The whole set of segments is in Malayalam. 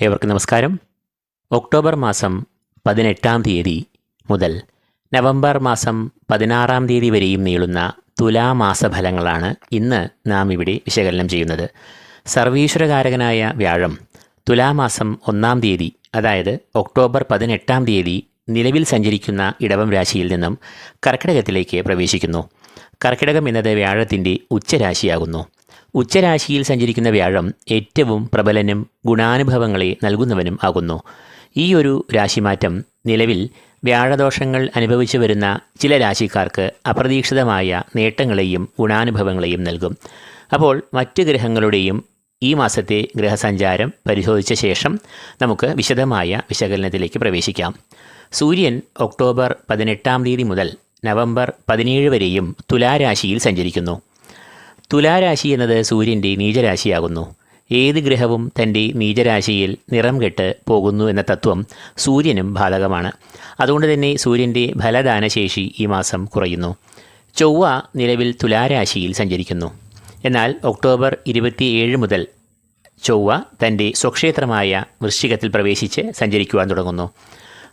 ഏവർക്കും നമസ്കാരം. ഒക്ടോബർ മാസം പതിനെട്ടാം തീയതി മുതൽ നവംബർ മാസം പതിനാറാം തീയതി വരെയും നീളുന്ന തുലാമാസ ഫലങ്ങളാണ് ഇന്ന് നാം ഇവിടെ വിശകലനം ചെയ്യുന്നത്. സർവീശ്വരകാരകനായ വ്യാഴം തുലാമാസം ഒന്നാം തീയതി അതായത് ഒക്ടോബർ പതിനെട്ടാം തീയതി നിലവിൽ സഞ്ചരിക്കുന്ന ഇടവം രാശിയിൽ നിന്നും കർക്കിടകത്തിലേക്ക് പ്രവേശിക്കുന്നു. കർക്കിടകം എന്നത് വ്യാഴത്തിന്റെ ഉച്ചരാശിയാകുന്നു. ഉച്ചരാശിയിൽ സഞ്ചരിക്കുന്ന വ്യാഴം ഏറ്റവും പ്രബലനും ഗുണാനുഭവങ്ങളെ നൽകുന്നവനും ആകുന്നു. ഈ ഒരു രാശിമാറ്റം നിലവിൽ വ്യാഴദോഷങ്ങൾ അനുഭവിച്ചു വരുന്ന ചില രാശിക്കാർക്ക് അപ്രതീക്ഷിതമായ നേട്ടങ്ങളെയും ഗുണാനുഭവങ്ങളെയും നൽകും. അപ്പോൾ മറ്റ് ഗ്രഹങ്ങളുടെയും ഈ മാസത്തെ ഗ്രഹസഞ്ചാരം പരിശോധിച്ച ശേഷം നമുക്ക് വിശദമായ വിശകലനത്തിലേക്ക് പ്രവേശിക്കാം. സൂര്യൻ ഒക്ടോബർ പതിനെട്ടാം തീയതി മുതൽ നവംബർ പതിനേഴ് വരെയും തുലാരാശിയിൽ സഞ്ചരിക്കുന്നു. തുലാരാശി എന്നത് സൂര്യന്റെ നീചരാശിയാകുന്നു. ഏത് ഗ്രഹവും തന്റെ നീചരാശിയിൽ നിറം കെട്ട് പോകുന്നു എന്ന തത്വം സൂര്യനും ബാധകമാണ് അതുകൊണ്ട് തന്നെ സൂര്യന്റെ ഫലദാനശേഷി ഈ മാസം കുറയുന്നു. ചൊവ്വ നിലവിൽ തുലാരാശിയിൽ സഞ്ചരിക്കുന്നു. എന്നാൽ ഒക്ടോബർ ഇരുപത്തിയേഴ് മുതൽ ചൊവ്വ തന്റെ സ്വക്ഷേത്രമായ വൃശ്ചികത്തിൽ പ്രവേശിച്ച് സഞ്ചരിക്കുവാൻ തുടങ്ങുന്നു.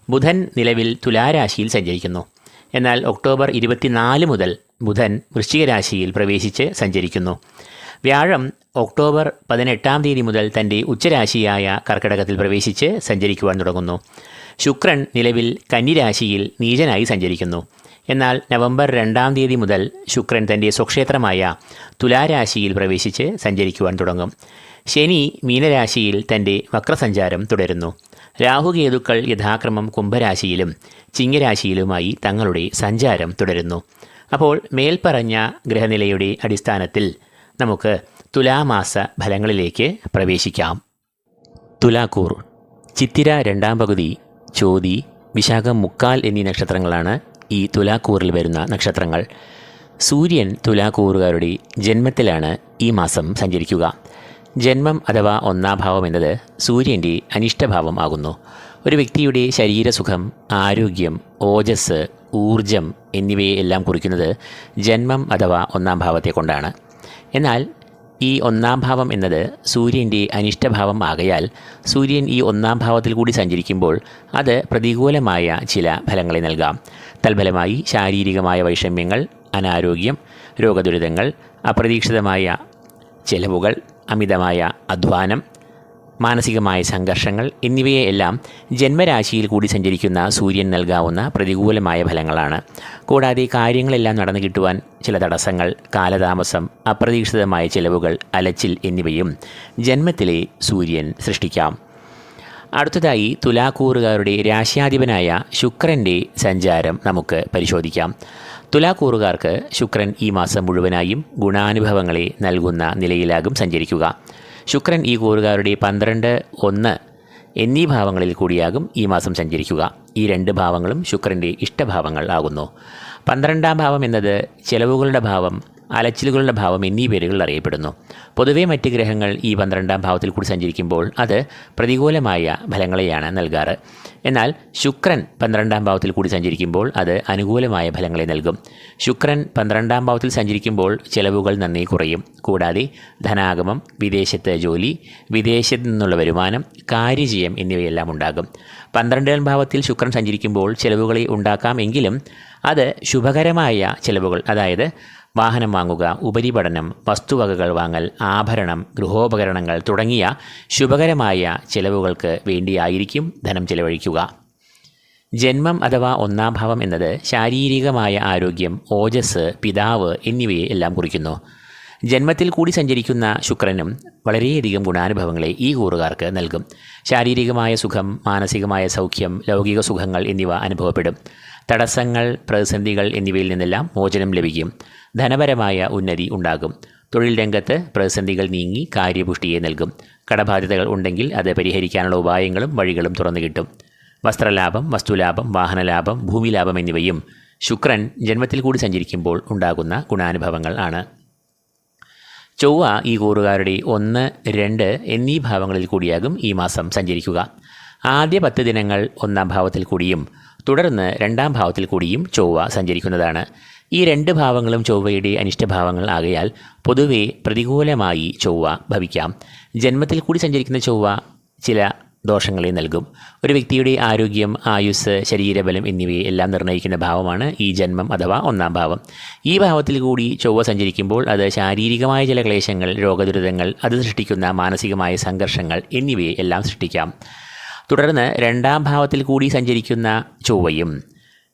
ബുധൻ നിലവിൽ തുലാരാശിയിൽ സഞ്ചരിക്കുന്നു. എന്നാൽ ഒക്ടോബർ ഇരുപത്തിനാല് മുതൽ ബുധൻ വൃശ്ചികരാശിയിൽ പ്രവേശിച്ച് സഞ്ചരിക്കുന്നു. വ്യാഴം ഒക്ടോബർ പതിനെട്ടാം തീയതി മുതൽ തന്റെ ഉച്ചരാശിയായ കർക്കിടകത്തിൽ പ്രവേശിച്ച് സഞ്ചരിക്കുവാൻ തുടങ്ങുന്നു. ശുക്രൻ നിലവിൽ കന്നിരാശിയിൽ നീചനായി സഞ്ചരിക്കുന്നു. എന്നാൽ നവംബർ രണ്ടാം തീയതി മുതൽ ശുക്രൻ തന്റെ സ്വക്ഷേത്രമായ തുലാരാശിയിൽ പ്രവേശിച്ച് സഞ്ചരിക്കുവാൻ തുടങ്ങും. ശനി മീനരാശിയിൽ തന്റെ വക്രസഞ്ചാരം തുടരുന്നു. രാഹുകേതുക്കൾ യഥാക്രമം കുംഭരാശിയിലും ചിങ്ങരാശിയിലുമായി തങ്ങളുടെ സഞ്ചാരം തുടരുന്നു. അപ്പോൾ മേൽപ്പറഞ്ഞ ഗ്രഹനിലയുടെ അടിസ്ഥാനത്തിൽ നമുക്ക് തുലാമാസ ഫലങ്ങളിലേക്ക് പ്രവേശിക്കാം. തുലാക്കൂർ ചിത്തിര രണ്ടാം പകുതി ചോതി വിശാഖം മുക്കാൽ എന്നീ നക്ഷത്രങ്ങളാണ് ഈ തുലാക്കൂറിൽ വരുന്ന നക്ഷത്രങ്ങൾ. സൂര്യൻ തുലാക്കൂറുകാരുടെ ജന്മത്തിലാണ് ഈ മാസം സഞ്ചരിക്കുക. ജന്മം അഥവാ ഒന്നാം ഭാവം എന്നത് സൂര്യന്റെ അനിഷ്ടഭാവം ആകുന്നു. ഒരു വ്യക്തിയുടെ ശരീരസുഖം ആരോഗ്യം ഓജസ് ഊർജം എന്നിവയെ എല്ലാം കുറിക്കുന്നത് ജന്മം അഥവാ ഒന്നാം ഭാവത്തെ കൊണ്ടാണ്. എന്നാൽ ഈ ഒന്നാം ഭാവം എന്നത് സൂര്യന്റെ അനിഷ്ടഭാവം ആകയാൽ സൂര്യൻ ഈ ഒന്നാം ഭാവത്തിൽ കൂടി സഞ്ചരിക്കുമ്പോൾ അത് പ്രതികൂലമായ ചില ഫലങ്ങളെ നൽകാം. തൽഫലമായി ശാരീരികമായ വൈഷമ്യങ്ങൾ അനാരോഗ്യം രോഗദുരിതങ്ങൾ അപ്രതീക്ഷിതമായ ചെലവുകൾ അമിതമായ അധ്വാനം മാനസികമായ സംഘർഷങ്ങൾ എന്നിവയെല്ലാം ജന്മരാശിയിൽ കൂടി സഞ്ചരിക്കുന്ന സൂര്യൻ നൽകാവുന്ന പ്രതികൂലമായ ഫലങ്ങളാണ്. കൂടാതെ കാര്യങ്ങളെല്ലാം നടന്നു കിട്ടുവാൻ ചില തടസ്സങ്ങൾ കാലതാമസം അപ്രതീക്ഷിതമായ ചിലവുകൾ അലച്ചിൽ എന്നിവയും ജന്മത്തിലെ സൂര്യൻ സൃഷ്ടിക്കാം. അടുത്തതായി തുലാക്കൂറുകാരുടെ രാശ്യാധിപനായ ശുക്രന്റെ സഞ്ചാരം നമുക്ക് പരിശോധിക്കാം. തുലാക്കൂറുകാർക്ക് ശുക്രൻ ഈ മാസം മുഴുവനായും ഗുണാനുഭവങ്ങളെ നൽകുന്ന നിലയിലാകും സഞ്ചരിക്കുക. ശുക്രൻ ഈ കൂറുകാരുടെ പന്ത്രണ്ട് ഒന്ന് എന്നീ ഭാവങ്ങളിൽ കൂടിയാകും ഈ മാസം സഞ്ചരിക്കുക. ഈ രണ്ട് ഭാവങ്ങളും ശുക്രന്റെ ഇഷ്ടഭാവങ്ങൾ ആകുന്നു. പന്ത്രണ്ടാം ഭാവം എന്നത് ചെലവുകളുടെ ഭാവം അലച്ചിലുകളുടെ ഭാവം എന്നീ പേരുകളിൽ അറിയപ്പെടുന്നു. പൊതുവെ മറ്റ് ഗ്രഹങ്ങൾ ഈ പന്ത്രണ്ടാം ഭാവത്തിൽ കൂടി സഞ്ചരിക്കുമ്പോൾ അത് പ്രതികൂലമായ ഫലങ്ങളെയാണ് നൽകാറ്. എന്നാൽ ശുക്രൻ പന്ത്രണ്ടാം ഭാവത്തിൽ കൂടി സഞ്ചരിക്കുമ്പോൾ അത് അനുകൂലമായ ഫലങ്ങളെ നൽകും. ശുക്രൻ പന്ത്രണ്ടാം ഭാവത്തിൽ സഞ്ചരിക്കുമ്പോൾ ചെലവുകൾ നന്നേ കുറയും. കൂടാതെ ധനാഗമം വിദേശത്തെ ജോലി വിദേശത്ത് നിന്നുള്ള വരുമാനം കാര്യജയം എന്നിവയെല്ലാം ഉണ്ടാകും. പന്ത്രണ്ടാം ഭാവത്തിൽ ശുക്രൻ സഞ്ചരിക്കുമ്പോൾ ചെലവുകളെ ഉണ്ടാക്കാം എങ്കിലും അത് ശുഭകരമായ ചെലവുകൾ അതായത് വാഹനം വാങ്ങുക ഉപരിപഠനം വസ്തുവകകൾ വാങ്ങൽ ആഭരണം ഗൃഹോപകരണങ്ങൾ തുടങ്ങിയ ശുഭകരമായ ചെലവുകൾക്ക് വേണ്ടിയായിരിക്കും ധനം ചെലവഴിക്കുക. ജന്മം അഥവാ ഒന്നാം ഭാവം എന്നത് ശാരീരികമായ ആരോഗ്യം ഓജസ് പിതാവ് എന്നിവയെ എല്ലാം കുറിക്കുന്നു. ജന്മത്തിൽ കൂടി സഞ്ചരിക്കുന്ന ശുക്രനും വളരെയധികം ഗുണാനുഭവങ്ങളെ ഈ കൂറുകാർക്ക് നൽകും. ശാരീരികമായ സുഖം മാനസികമായ സൗഖ്യം ലൗകിക സുഖങ്ങൾ എന്നിവ അനുഭവപ്പെടും. തടസ്സങ്ങൾ പ്രതിസന്ധികൾ എന്നിവയിൽ നിന്നെല്ലാം മോചനം ലഭിക്കും. ധനപരമായ ഉന്നതി ഉണ്ടാകും. തൊഴിൽ രംഗത്ത് പ്രതിസന്ധികൾ നീങ്ങി കാര്യപുഷ്ടിയെ നൽകും. കടബാധ്യതകൾ ഉണ്ടെങ്കിൽ അത് പരിഹരിക്കാനുള്ള ഉപായങ്ങളും വഴികളും തുറന്നു കിട്ടും. വസ്ത്രലാഭം വസ്തുലാഭം വാഹനലാഭം ഭൂമിലാഭം എന്നിവയും ശുക്രൻ ജന്മത്തിൽ കൂടി സഞ്ചരിക്കുമ്പോൾ ഉണ്ടാകുന്ന ഗുണാനുഭവങ്ങൾ ആണ്. ചൊവ്വ ഈ കൂറുകാരുടെ ഒന്ന് രണ്ട് എന്നീ ഭാവങ്ങളിൽ കൂടിയാകും ഈ മാസം സഞ്ചരിക്കുക. ആദ്യ പത്ത് ദിനങ്ങൾ ഒന്നാം ഭാവത്തിൽ കൂടിയും തുടർന്ന് രണ്ടാം ഭാവത്തിൽ കൂടിയും ചൊവ്വ സഞ്ചരിക്കുന്നതാണ്. ഈ രണ്ട് ഭാവങ്ങളും ചൊവ്വയുടെ അനിഷ്ടഭാവങ്ങൾ ആകയാൽ പൊതുവെ പ്രതികൂലമായി ചൊവ്വ ഭവിക്കാം. ജന്മത്തിൽ കൂടി സഞ്ചരിക്കുന്ന ചൊവ്വ ചില ദോഷങ്ങളെ നൽകും. ഒരു വ്യക്തിയുടെ ആരോഗ്യം ആയുസ് ശരീരബലം എന്നിവയെ എല്ലാം നിർണയിക്കുന്ന ഭാവമാണ് ഈ ജന്മം അഥവാ ഒന്നാം ഭാവം. ഈ ഭാവത്തിൽ കൂടി ചൊവ്വ സഞ്ചരിക്കുമ്പോൾ അത് ശാരീരികമായ ചില ക്ലേശങ്ങൾ രോഗദുരിതങ്ങൾ അത് സൃഷ്ടിക്കുന്ന മാനസികമായ സംഘർഷങ്ങൾ എന്നിവയെ എല്ലാം സൃഷ്ടിക്കാം. തുടർന്ന് രണ്ടാം ഭാവത്തിൽ കൂടി സഞ്ചരിക്കുന്ന ചൊവ്വയും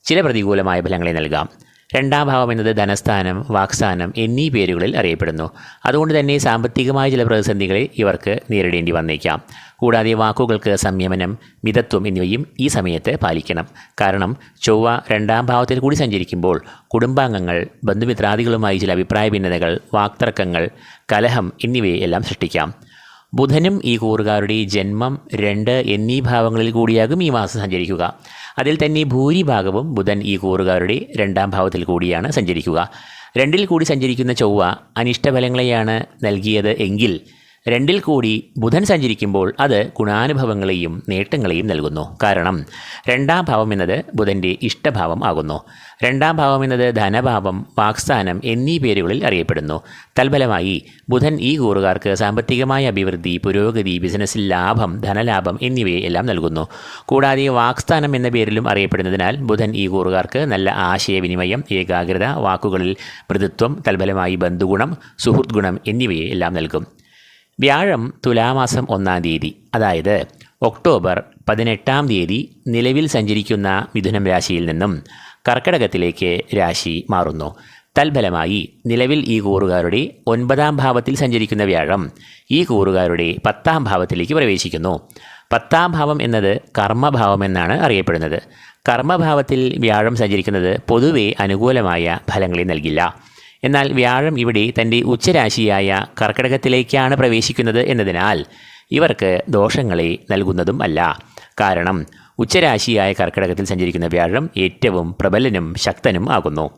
ചില പ്രതികൂലമായ ഫലങ്ങളെ നൽകാം. രണ്ടാം ഭാവം എന്നത് ധനസ്ഥാനം വാക്സ്ഥാനം എന്നീ പേരുകളിൽ അറിയപ്പെടുന്നു. അതുകൊണ്ട് തന്നെ സാമ്പത്തികമായ ചില പ്രതിസന്ധികളെ ഇവർക്ക് നേരിടേണ്ടി വന്നേക്കാം. കൂടാതെ വാക്കുകൾക്ക് സംയമനം മിതത്വം എന്നിവയും ഈ സമയത്ത് പാലിക്കണം. കാരണം ചൊവ്വ രണ്ടാം ഭാവത്തിൽ കൂടി സഞ്ചരിക്കുമ്പോൾ കുടുംബാംഗങ്ങൾ ബന്ധുമിത്രാദികളുമായി ചില അഭിപ്രായ ഭിന്നതകൾ വാക്തർക്കങ്ങൾ കലഹം എന്നിവയെല്ലാം സൃഷ്ടിക്കാം. ബുധനും ഈ കൂറുകാരുടെ ജന്മം രണ്ട് എന്നീ ഭാവങ്ങളിൽ കൂടിയാകും ഈ മാസം സഞ്ചരിക്കുക. അതിൽ തന്നെ ഭൂരിഭാഗവും ബുധൻ ഈ കൂറുകാരുടെ രണ്ടാം ഭാവത്തിൽ കൂടിയാണ് സഞ്ചരിക്കുക. രണ്ടിൽ കൂടി സഞ്ചരിക്കുന്ന ചൊവ്വ അനിഷ്ടഫലങ്ങളെയാണ് നൽകിയത് എങ്കിൽ രണ്ടിൽ കൂടി ബുധൻ സഞ്ചരിക്കുമ്പോൾ അത് ഗുണാനുഭവങ്ങളെയും നേട്ടങ്ങളെയും നൽകുന്നു. കാരണം രണ്ടാം ഭാവം എന്നത് ബുധന്റെ ഇഷ്ടഭാവം ആകുന്നു. രണ്ടാം ഭാവം എന്നത് ധനഭാവം വാക്സ്ഥാനം എന്നീ പേരുകളിൽ അറിയപ്പെടുന്നു. തൽഫലമായി ബുധൻ ഈ കൂറുകാർക്ക് സാമ്പത്തികമായ അഭിവൃദ്ധി പുരോഗതി ബിസിനസ്സിൽ ലാഭം ധനലാഭം എന്നിവയെ എല്ലാം നൽകുന്നു. കൂടാതെ വാക്സ്ഥാനം എന്ന പേരിലും അറിയപ്പെടുന്നതിനാൽ ബുധൻ ഈ കൂറുകാർക്ക് നല്ല ആശയവിനിമയം ഏകാഗ്രത വാക്കുകളിൽ മൃദുത്വം തൽഫലമായി ബന്ധുഗുണം സുഹൃദ്ഗുണം ഗുണം എന്നിവയെ എല്ലാം നൽകും. വ്യാഴം തുലാമാസം ഒന്നാം തീയതി അതായത് ഒക്ടോബർ പതിനെട്ടാം തീയതി നിലവിൽ സഞ്ചരിക്കുന്ന മിഥുനം രാശിയിൽ നിന്നും കർക്കിടകത്തിലേക്ക് രാശി മാറുന്നു. തൽഫലമായി നിലവിൽ ഈ കൂറുകാരുടെ ഒൻപതാം ഭാവത്തിൽ സഞ്ചരിക്കുന്ന വ്യാഴം ഈ കൂറുകാരുടെ പത്താം ഭാവത്തിലേക്ക് പ്രവേശിക്കുന്നു. പത്താം ഭാവം എന്നത് കർമ്മഭാവം എന്നാണ് അറിയപ്പെടുന്നത്. കർമ്മഭാവത്തിൽ വ്യാഴം സഞ്ചരിക്കുന്നത് പൊതുവെ അനുകൂലമായ ഫലങ്ങളെ നൽകില്ല. എന്നാൽ വ്യാഴം ഇവിടെ തന്റെ ഉച്ചരാശിയായ കർക്കിടകത്തിലേക്കാണ് പ്രവേശിക്കുന്നത് എന്നതിനാൽ ഇവർക്ക് ദോഷങ്ങളെ നൽകുന്നതും അല്ല. കാരണം ഉച്ചരാശിയായ കർക്കിടകത്തിൽ സഞ്ചരിക്കുന്ന വ്യാഴം ഏറ്റവും പ്രബലനും ശക്തനും ആകുന്നു.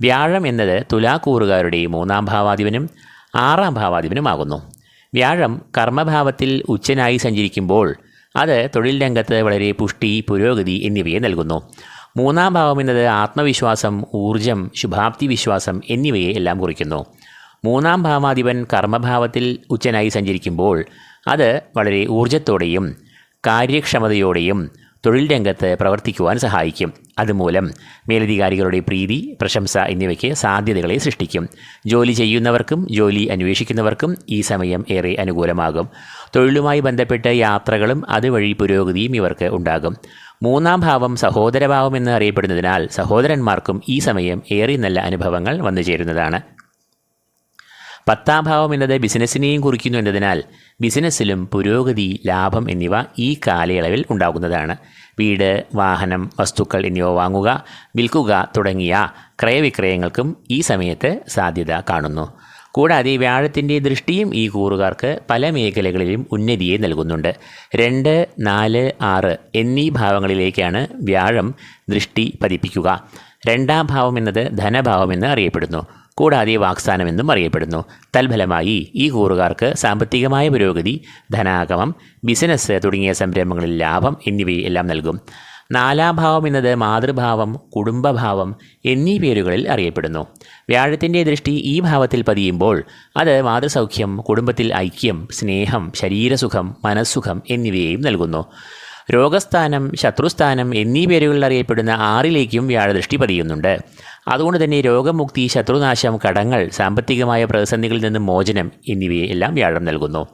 വ്യാഴം എന്നത് തുലാക്കൂറുകാരുടെ മൂന്നാം ഭാവാധിപനും ആറാം ഭാവാധിപനുമാകുന്നു വ്യാഴം കർമ്മഭാവത്തിൽ ഉച്ചനായി സഞ്ചരിക്കുമ്പോൾ അത് തൊഴിൽ രംഗത്ത് വളരെ പുഷ്ടി പുരോഗതി എന്നിവയെ നൽകുന്നു. മൂന്നാം ഭാവം എന്നത് ആത്മവിശ്വാസം ഊർജം ശുഭാപ്തി വിശ്വാസം എന്നിവയെ എല്ലാം കുറിക്കുന്നു. മൂന്നാം ഭാവാധിപൻ കർമ്മഭാവത്തിൽ ഉച്ചനായി സഞ്ചരിക്കുമ്പോൾ അത് വളരെ ഊർജത്തോടെയും കാര്യക്ഷമതയോടെയും തൊഴിൽ രംഗത്ത് പ്രവർത്തിക്കുവാൻ സഹായിക്കും. അതുമൂലം മേലധികാരികളുടെ പ്രീതി പ്രശംസ എന്നിവയ്ക്ക് സാധ്യതകളെ സൃഷ്ടിക്കും. ജോലി ചെയ്യുന്നവർക്കും ജോലി അന്വേഷിക്കുന്നവർക്കും ഈ സമയം ഏറെ അനുകൂലമാകും. തൊഴിലുമായി ബന്ധപ്പെട്ട യാത്രകളും അതുവഴി പുരോഗതിയും ഇവർക്ക് ഉണ്ടാകും. മൂന്നാം ഭാവം സഹോദരഭാവം എന്ന് അറിയപ്പെടുന്നതിനാൽ സഹോദരന്മാർക്കും ഈ സമയം ഏറെ നല്ല അനുഭവങ്ങൾ വന്നു ചേരുന്നതാണ് പത്താം ഭാവം എന്നത് ബിസിനസ്സിനെയും കുറിക്കുന്നു എന്നതിനാൽ ബിസിനസ്സിലും പുരോഗതി ലാഭം എന്നിവ ഈ കാലയളവിൽ ഉണ്ടാകുന്നതാണ്. വീട് വാഹനം വസ്തുക്കൾ എന്നിവ വാങ്ങുക വിൽക്കുക തുടങ്ങിയ ക്രയവിക്രയങ്ങൾക്കും ഈ സമയത്ത് സാധ്യത കാണുന്നു. കൂടാതെ വ്യാഴത്തിന്റെ ദൃഷ്ടിയും ഈ കൂറുകാർക്ക് പല മേഖലകളിലും ഉന്നതിയെ നൽകുന്നുണ്ട്. രണ്ട് നാല് ആറ് എന്നീ ഭാവങ്ങളിലേക്കാണ് വ്യാഴം ദൃഷ്ടി പതിപ്പിക്കുക. രണ്ടാം ഭാവം എന്നത് ധനഭാവമെന്ന് അറിയപ്പെടുന്നു. കൂടാതെ വാക്സാനമെന്നും അറിയപ്പെടുന്നു. തൽഫലമായി ഈ കൂറുകാർക്ക് സാമ്പത്തികമായ പുരോഗതി ധനാഗമം ബിസിനസ് തുടങ്ങിയ സംരംഭങ്ങളിൽ ലാഭം എന്നിവയെല്ലാം നൽകും. നാലാം ഭാവം എന്നത് മാതൃഭാവം കുടുംബഭാവം എന്നീ പേരുകളിൽ അറിയപ്പെടുന്നു. വ്യാഴത്തിന്റെ ദൃഷ്ടി ഈ ഭാവത്തിൽ പതിയുമ്പോൾ അത് മാതൃസൗഖ്യം കുടുംബത്തിൽ ഐക്യം സ്നേഹം ശരീരസുഖം മനസ്സുഖം എന്നിവയെയും നൽകുന്നു. രോഗസ്ഥാനം ശത്രുസ്ഥാനം എന്നീ പേരുകളിൽ അറിയപ്പെടുന്ന ആറിലേക്കും വ്യാഴദൃഷ്ടി പതിയുന്നുണ്ട്. അതുകൊണ്ട് തന്നെ രോഗമുക്തി ശത്രുനാശം കടങ്ങൾ സാമ്പത്തികമായ പ്രതിസന്ധികളിൽ നിന്ന് മോചനം എന്നിവയെ എല്ലാം വ്യാഴം നൽകുന്നു.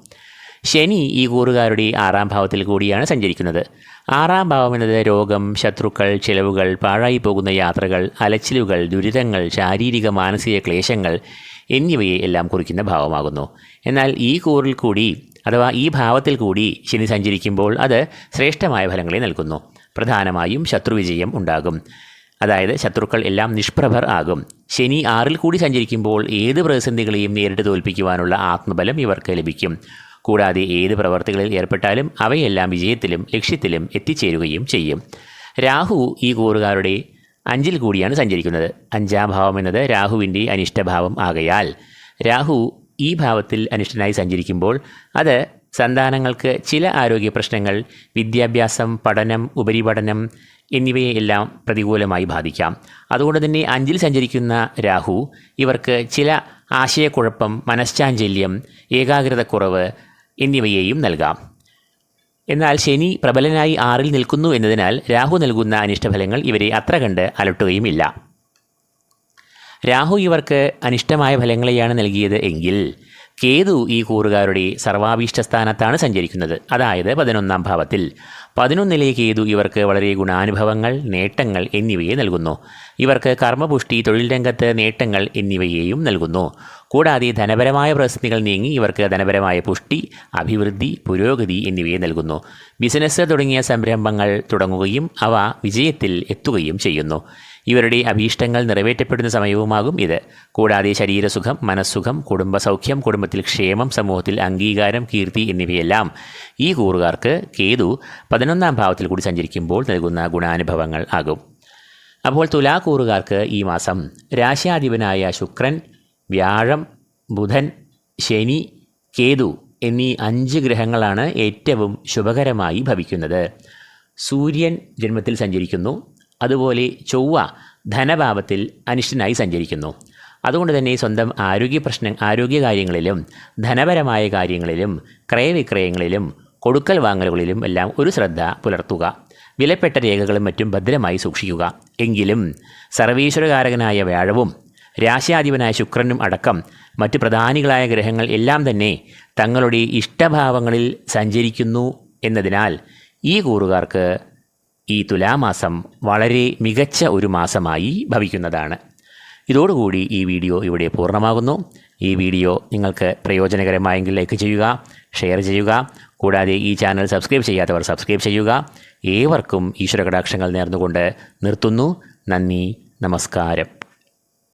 ശനി ഈ കൂറുകാരുടെ ആറാം ഭാവത്തിൽ കൂടിയാണ് സഞ്ചരിക്കുന്നത്. ആറാം ഭാവം എന്നത് രോഗം ശത്രുക്കൾ ചിലവുകൾ പാഴായി പോകുന്ന യാത്രകൾ അലച്ചിലുകൾ ദുരിതങ്ങൾ ശാരീരിക മാനസിക ക്ലേശങ്ങൾ എന്നിവയെ എല്ലാം കുറിക്കുന്ന ഭാവമാകുന്നു. എന്നാൽ ഈ കൂറിൽ കൂടി അഥവാ ഈ ഭാവത്തിൽ കൂടി ശനി സഞ്ചരിക്കുമ്പോൾ അത് ശ്രേഷ്ഠമായ ഫലങ്ങളെ നൽകുന്നു. പ്രധാനമായും ശത്രുവിജയം ഉണ്ടാകും. അതായത് ശത്രുക്കൾ എല്ലാം നിഷ്പ്രഭർ ആകും. ശനി ആറിൽ കൂടി സഞ്ചരിക്കുമ്പോൾ ഏത് പ്രതിസന്ധികളെയും നേരിട്ട് തോൽപ്പിക്കുവാനുള്ള ആത്മബലം ഇവർക്ക് ലഭിക്കും. കൂടാതെ ഏത് പ്രവർത്തികളിൽ ഏർപ്പെട്ടാലും അവയെല്ലാം വിജയത്തിലും ലക്ഷ്യത്തിലും എത്തിച്ചേരുകയും ചെയ്യും. രാഹു ഈ കൂറുകാരുടെ അഞ്ചിൽ കൂടിയാണ് സഞ്ചരിക്കുന്നത്. അഞ്ചാം ഭാവം എന്നത് രാഹുവിന്റെ അനിഷ്ടഭാവം ആകയാൽ. രാഹു ഈ ഭാവത്തിൽ അനിഷ്ടനായി സഞ്ചരിക്കുമ്പോൾ അത് സന്താനങ്ങൾക്ക് ചില ആരോഗ്യ പ്രശ്നങ്ങൾ വിദ്യാഭ്യാസം പഠനം ഉപരിപഠനം എന്നിവയെല്ലാം പ്രതികൂലമായി ബാധിക്കാം. അതുകൊണ്ട് തന്നെ അഞ്ചിൽ സഞ്ചരിക്കുന്ന രാഹു ഇവർക്ക് ചില ആശയക്കുഴപ്പം മനഃശാഞ്ചല്യം ഏകാഗ്രതക്കുറവ് എന്നിവയെയും നൽകാം. എന്നാൽ ശനി പ്രബലനായി ആറിൽ നിൽക്കുന്നു എന്നതിനാൽ രാഹു നൽകുന്ന അനിഷ്ടഫലങ്ങൾ ഇവരെ അത്ര കണ്ട് അലട്ടുകയുമില്ല. രാഹു ഇവർക്ക് അനിഷ്ടമായ ഫലങ്ങളെയാണ് നൽകിയത് എങ്കിൽ കേതു ഈ കൂറുകാരുടെ സർവാഭീഷ്ട സ്ഥാനത്താണ് സഞ്ചരിക്കുന്നത്. അതായത് പതിനൊന്നാം ഭാവത്തിൽ. പതിനൊന്നിലെ കേതു ഇവർക്ക് വളരെ ഗുണാനുഭവങ്ങൾ നേട്ടങ്ങൾ എന്നിവയെ നൽകുന്നു. ഇവർക്ക് കർമ്മപുഷ്ടി തൊഴിൽ രംഗത്ത് നേട്ടങ്ങൾ എന്നിവയെയും നൽകുന്നു. കൂടാതെ ധനപരമായ പ്രതിസന്ധികൾ നീങ്ങി ഇവർക്ക് ധനപരമായ പുഷ്ടി അഭിവൃദ്ധി പുരോഗതി എന്നിവയെ നൽകുന്നു. ബിസിനസ് തുടങ്ങിയ സംരംഭങ്ങൾ തുടങ്ങുകയും അവ വിജയത്തിൽ എത്തുകയും ചെയ്യുന്നു. ഇവരുടെ അഭീഷ്ടങ്ങൾ നിറവേറ്റപ്പെടുന്ന സമയവുമാകും ഇത്. കൂടാതെ ശരീരസുഖം മനസ്സുഖം കുടുംബസൗഖ്യം കുടുംബത്തിൽ ക്ഷേമം സമൂഹത്തിൽ അംഗീകാരം കീർത്തി എന്നിവയെല്ലാം ഈ കൂറുകാർക്ക് കേതു പതിനൊന്നാം ഭാവത്തിൽ കൂടി സഞ്ചരിക്കുമ്പോൾ നൽകുന്ന ഗുണാനുഭവങ്ങൾ ആകും. അപ്പോൾ തുലാക്കൂറുകാർക്ക് ഈ മാസം രാശ്യാധിപനായ ശുക്രൻ വ്യാഴം ബുധൻ ശനി കേതു എന്നീ അഞ്ച് ഗ്രഹങ്ങളാണ് ഏറ്റവും ശുഭകരമായി ഭവിക്കുന്നത്. സൂര്യൻ ജന്മത്തിൽ സഞ്ചരിക്കുന്നു. അതുപോലെ ചൊവ്വ ധനഭാവത്തിൽ അനിഷ്ടനായി സഞ്ചരിക്കുന്നു. അതുകൊണ്ട് തന്നെ സ്വന്തം ആരോഗ്യ പ്രശ്ന ആരോഗ്യകാര്യങ്ങളിലും ധനപരമായ കാര്യങ്ങളിലും ക്രയവിക്രയങ്ങളിലും കൊടുക്കൽ വാങ്ങലുകളിലും എല്ലാം ഒരു ശ്രദ്ധ പുലർത്തുക. വിലപ്പെട്ട രേഖകളും മറ്റും ഭദ്രമായി സൂക്ഷിക്കുക. എങ്കിലും സർവീശ്വരകാരകനായ വ്യാഴവും രാശ്യാധിപനായ ശുക്രനും അടക്കം മറ്റ് പ്രധാനികളായ ഗ്രഹങ്ങൾ എല്ലാം തന്നെ തങ്ങളുടെ ഇഷ്ടഭാവങ്ങളിൽ സഞ്ചരിക്കുന്നു എന്നതിനാൽ ഈ കൂറുകാർക്ക് ഈ തുലാമാസം വളരെ മികച്ച ഒരു മാസമായി ഭവിക്കുന്നതാണ്. ഇതോടുകൂടി ഈ വീഡിയോ ഇവിടെ പൂർണമാകുന്നു. ഈ വീഡിയോ നിങ്ങൾക്ക് പ്രയോജനകരമായെങ്കിൽ ലൈക്ക് ചെയ്യുക ഷെയർ ചെയ്യുക കൂടാതെ ഈ ചാനൽ സബ്സ്ക്രൈബ് ചെയ്യാത്തവർ സബ്സ്ക്രൈബ് ചെയ്യുക. ഏവർക്കും ഈശ്വര കടാക്ഷങ്ങൾ നേർന്നുകൊണ്ട് നിർത്തുന്നു. നന്ദി നമസ്കാരം.